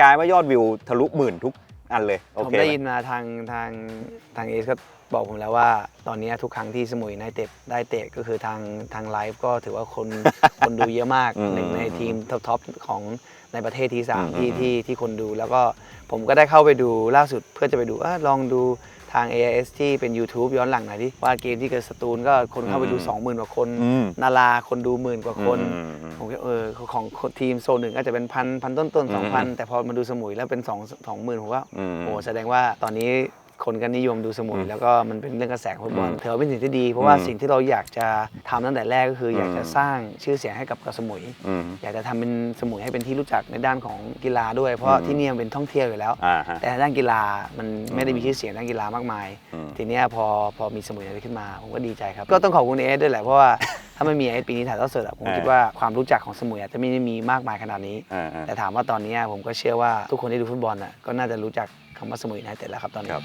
กลายว่ายอดวิวทะลุหมื่นทุกอันเลยโอผมเคได้ไหม ยินมาทางทางทางเอสก็บอกผมแล้วว่าตอนนี้ทุกครั้งที่สมุยไนเต็ดได้เตะก็คือทางทางไลฟ์ก็ถือว่าคนคนดูเยอะมากอืมหนึ่งในทีมท็อปๆของในประเทศที่สามอืมที่อืมที่ที่คนดู แล้วก็ผมก็ได้เข้าไปดูล่าสุดเพื่อจะไปดูอะลองดูทาง AIS ที่เป็น YouTube ย้อนหลังหน่อยดิว่าเกมที่เกิดสตูลก็คนเข้าไปดู 20,000 กว่าคนอืมนาราคนดูหมื่นกว่าคนอืมอืมผมก็เออของของทีมโซนหนึ่งอาจจะเป็นพันพันต้นต้นอืมสองพันแต่พอมาดูสมุยแล้วเป็นสองสองหมื่นผมว่าอืมโอ้แสดงว่าตอนนี้ คนก็นิยมดูสมุยอืมแล้วก็มันเป็นเรื่องกระแสของฟุตบอลอืมถือว่าเป็นสิ่งที่ดี เพราะว่าอืมสิ่งที่เราอยากจะทำตั้งแต่แรกก็คืออมอยากจะสร้างชื่อเสียงให้กับเกาะสมุยอืมอยากจะทำเป็นสมุยให้เป็นที่รู้จักในด้านของกีฬาด้วย เพราะอืมที่นี่มันเป็นท่องเที่ยวอยู่แล้วอ่าฮะแต่ด้านกีฬามันไม่ได้มีชื่อเสียงด้านกีฬามากมายอืมทีเนี้ยพอพอมีสมุยอะไรขึ้นมาผมก็ดีใจครับ ก็ต้องขอบคุณเอสด้วยแหละเพราะว่า ถ้าไม่มีเอสปีนี้ถ่ายทอดสดอะผมเออคิดว่าความรู้จักของสมุยอาจจะไม่ได้มีมากมายขนาดนี้อ่าฮะแต่ถามว่าตอนเนี้ยผมก็เชื่อว่าทุกคนที่ดูฟุตบอลน่ะก็น่าจะรู้จักคำว่าสมุยไนเต็ดแล้วครับตอนนี้ครับ